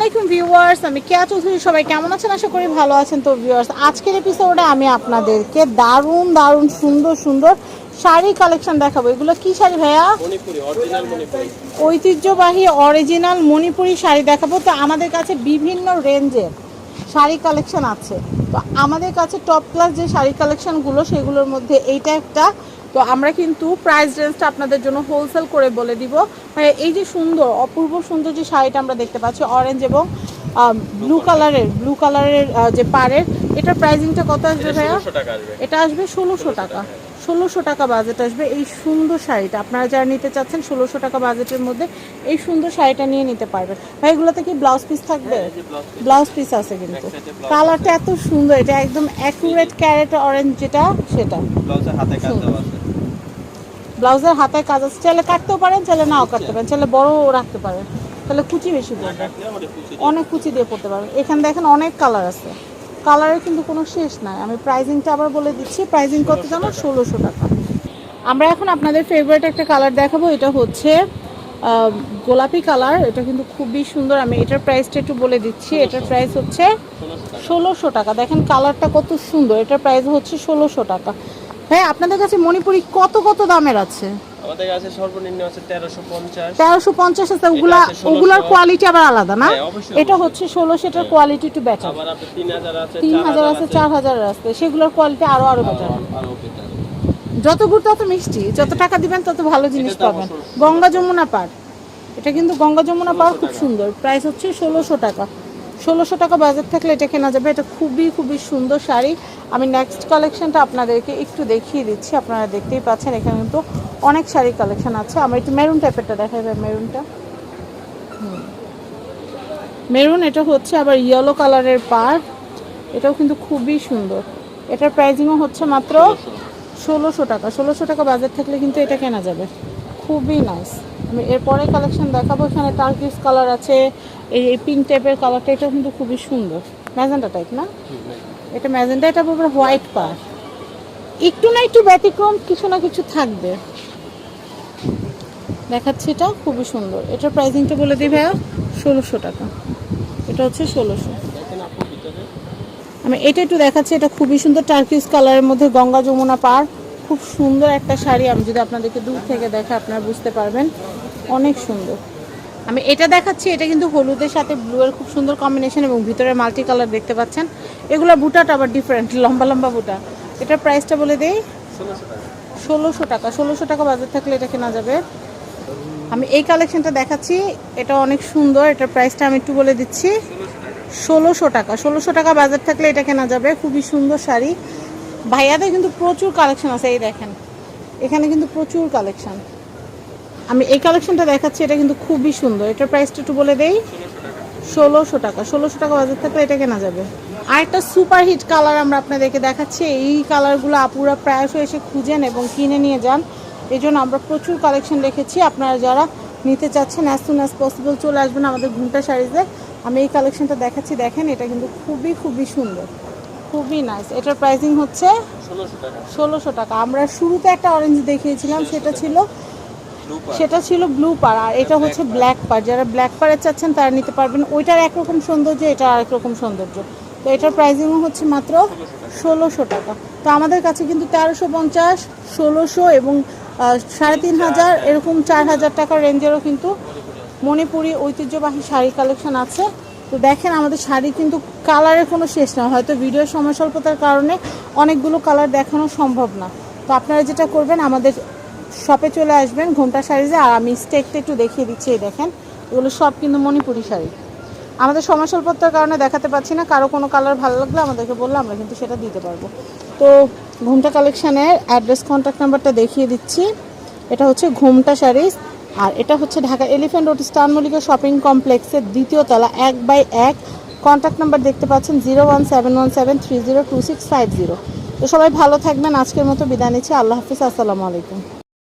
আলাইকুম ভিউয়ার্স আমি কেয়া চৌধুরী সবাই কেমন আছেন? আশা করি ভালো আছেন। তো ভিউয়ার্স আজকের এপিসোডে আমি আপনাদেরকে দারুণ দারুণ সুন্দর সুন্দর শাড়ি কালেকশন দেখাবো। এগুলো কি শাড়ি ভাইয়া? ঐতিহ্যবাহী অরিজিনাল মণিপুরি শাড়ি দেখাবো। তো আমাদের কাছে বিভিন্ন রেঞ্জের শাড়ি কালেকশন আছে। তো আমাদের কাছে টপ ক্লাস যে শাড়ি কালেকশনগুলো সেগুলোর মধ্যে এইটা একটা তো আমরা কিন্তু প্রাইস রেঞ্জটা আপনাদের জন্য হোলসেল করে বলে দিব। এই যে সুন্দর অপূর্ব সুন্দর যে শাড়িটা আমরা দেখতে পাচ্ছি অরেঞ্জ এবং ব্লু কালারের ব্লু কালারের যে পাড়ের এটার প্রাইসিংটা কত আসবে ভাইয়া? এটা আসবে ষোলোশো টাকা। ষোলোশো টাকা বাজেট আসবে এই সুন্দর শাড়িটা। আপনারা যারা নিতে চাচ্ছেন ষোলোশো টাকা বাজেটের মধ্যে এই সুন্দর শাড়িটা নিয়ে নিতে পারবেন। ভাই এগুলোতে কি ব্লাউজ পিস থাকবে? ব্লাউজ পিস আছে কিন্তু। কালারটা এত সুন্দর এটা একদম অ্যাকুরেট ক্যারেট অরেঞ্জ যেটা সেটা। ব্লাউজের হাতে কাজ আছে। চাইলে কাটতেও পারেন চাইলে নাও কাটতে পারেন। চাইলে বড়ও রাখতে পারেন। তাহলে কুচি বেশি পড়বে। আমাদের কুচি অনেক কুচি দিয়ে পড়তে পারবেন। এখানে দেখেন অনেক কালার আছে। কালারের কিন্তু কোনো শেষ নাই। আমি প্রাইজিংটা আবার বলে দিচ্ছি। প্রাইজিং কত জানো? ষোলোশো টাকা। আমরা এখন আপনাদের ফেভারিট একটা কালার দেখাবো। এটা হচ্ছে গোলাপি কালার এটা কিন্তু খুবই সুন্দর। আমি এটার প্রাইসটা একটু বলে দিচ্ছি। এটার প্রাইস হচ্ছে ষোলোশো টাকা। দেখেন কালারটা কত সুন্দর। এটার প্রাইস হচ্ছে ষোলোশো টাকা। ভাই আপনাদের কাছে মণিপুরি কত কত দামের আছে? আমাদের কাছে সর্বনিম্ন আছে তেরোশো পঞ্চাশ। তেরোশো পঞ্চাশ আছে ওগুলা ওগুলার কোয়ালিটি আবার আলাদা না? হ্যাঁ, এটা হচ্ছে ষোলোশো এটার কোয়ালিটি একটু বেটার আবার তিন হাজার আছে তিন চার হাজার আছে চার হাজার আছে সেগুলোর কোয়ালিটি আরও আরও বেটার আরো- better। যত গুড় তত মিষ্টি যত টাকা দিবেন তত ভালো জিনিস পাবেন। গঙ্গা যমুনা পাড় এটা কিন্তু গঙ্গা যমুনা পাড় খুব সুন্দর। প্রাইস হচ্ছে ষোলোশো টাকা। ষোলোশো টাকা বাজেট থাকলে এটা কেনা যাবে। এটা খুবই খুবই সুন্দর শাড়ি। আমি নেক্সট কালেকশনটা আপনাদেরকে একটু দেখিয়ে দিচ্ছি। আপনারা দেখতেই পাচ্ছেন, এখানে কিন্তু অনেক শাড়ি কালেকশন আছে। আমার একটু মেরুন টাইপেরটা দেখাই ভাই মেরুনটা মেরুন এটা হচ্ছে আবার ইয়েলো কালারের পাড় এটাও কিন্তু খুবই সুন্দর। এটার প্রাইজিংও হচ্ছে মাত্র ষোলোশো টাকা। ষোলোশো টাকা বাজার থাকলে কিন্তু এটা কেনা যাবে। খুবই নাইস আমি এরপরে কালেকশন দেখাবো। এখানে টার্কিস কালার আছে। এই পিঙ্ক টাইপের কালারটা এটা কিন্তু খুবই সুন্দর। ম্যাজেন্টা টাইপ না? এটা ম্যাজেন্টা এটা পুরো হোয়াইট পার একটু না একটু ব্যতিক্রম, কিছু না কিছু থাকবে। দেখাচ্ছি এটা, খুবই সুন্দর। এটার প্রাইসিংটা বলে দিই ভাইয়া, ষোলোশো টাকা। এটা হচ্ছে ষোলোশো। আমি এটা একটু দেখাচ্ছি, এটা খুবই সুন্দর টার্কিস কালারের মধ্যে গঙ্গা যমুনা পার। খুব সুন্দর একটা শাড়ি, আমি যদি আপনাদেরকে দূর থেকে দেখে আপনারা বুঝতে পারবেন। অনেক সুন্দর। আমি এটা দেখাচ্ছি, এটা কিন্তু হলুদের সাথে ব্লু এর খুব সুন্দর কম্বিনেশন এবং ভিতরে মাল্টি কালার দেখতে পাচ্ছেন। এগুলো বুটাটা আবার ডিফারেন্ট লম্বা লম্বা বুটা। এটার প্রাইসটা বলে দেই, ষোলোশো টাকা। ষোলোশো টাকা বাজার থাকলে এটা কেনা যাবে। আমি এই কালেকশনটা দেখাচ্ছি, এটা অনেক সুন্দর, এটার প্রাইসটা আমি একটু বলে দিচ্ছি। ষোলোশো টাকা ষোলোশো টাকা বাজার থাকলে এটা কেনা যাবে, খুবই সুন্দর শাড়ি। ভাইয়াদের কিন্তু প্রচুর কালেকশন আছে, এই দেখেন। এখানে কিন্তু প্রচুর কালেকশন আমি এই কালেকশনটা দেখাচ্ছি এটা কিন্তু খুবই সুন্দর। এটার প্রাইসটা একটু বলে দেই। ষোলোশো টাকা ষোলোশো টাকা বাজার থাকলে এটা কেনা যাবে। আর একটা সুপার হিট কালার আমরা আপনাদেরকে দেখাচ্ছি। এই কালারগুলো আপুরা প্রায়শই এসে খুঁজেন এবং কিনে নিয়ে যান। এই জন্য আমরা প্রচুর কালেকশন রেখেছি। আপনারা যারা নিতে চাচ্ছেন অ্যাজ সুন অ্যাজ পসিবল চলে আসবেন আমাদের ঘুমটা শাড়িতে আমি এই কালেকশনটা দেখাচ্ছি। দেখেন এটা কিন্তু খুবই খুবই সুন্দর। খুবই নাইস এটার প্রাইসিং হচ্ছে ষোলোশো টাকা। আমরা শুরুতে একটা অরেঞ্জ দেখিয়েছিলাম সেটা ছিল সেটা ছিল ব্লু পার আর এটা হচ্ছে ব্ল্যাক পার যারা ব্ল্যাক পারে চাচ্ছেন তারা নিতে পারবেন। ওইটার একরকম সৌন্দর্য এটা আরেক রকম সৌন্দর্য। তো এটার প্রাইসিংও হচ্ছে মাত্র ষোলোশো টাকা। তো আমাদের কাছে কিন্তু তেরোশো পঞ্চাশ ষোলোশো এবং সাড়ে তিন হাজার এরকম চার হাজার টাকার রেঞ্জেরও কিন্তু মণিপুরি ঐতিহ্যবাহী শাড়ি কালেকশন আছে। তো দেখেন আমাদের শাড়ি কিন্তু কালারের কোনো শেষ না। হয়তো ভিডিওর সময় স্বল্পতার কারণে অনেকগুলো কালার দেখানো সম্ভব না। তো আপনারা যেটা করবেন আমাদের শপে চলে আসবেন, ঘোমটা শাড়িতে আর আমি স্টেকটা একটু দেখিয়ে দিচ্ছি, এই দেখেন। এগুলো সব কিন্তু মণিপুরি শাড়ি। আমাদের সময় কারণে দেখাতে পাচ্ছি না, কারও কোনো কালার ভালো লাগলে আমাদেরকে বললে আমরা কিন্তু সেটা দিতে পারব। তো ঘুমটা কালেকশানের অ্যাড্রেস কন্ট্যাক্ট নাম্বারটা দেখিয়ে দিচ্ছি। এটা হচ্ছে ঘুমটা শাড়িজ আর এটা হচ্ছে Dhaka elephant road star shopping কমপ্লেক্সের দ্বিতীয় তলা, এক বাই এক। কন্ট্যাক্ট নাম্বার দেখতে পাচ্ছেন zero one seven one seven three zero two six five zero তো সবাই ভালো থাকবেন, আজকের মতো বিদায় নিচ্ছি, আল্লাহ হাফিজ, আসসালামু আলাইকুম।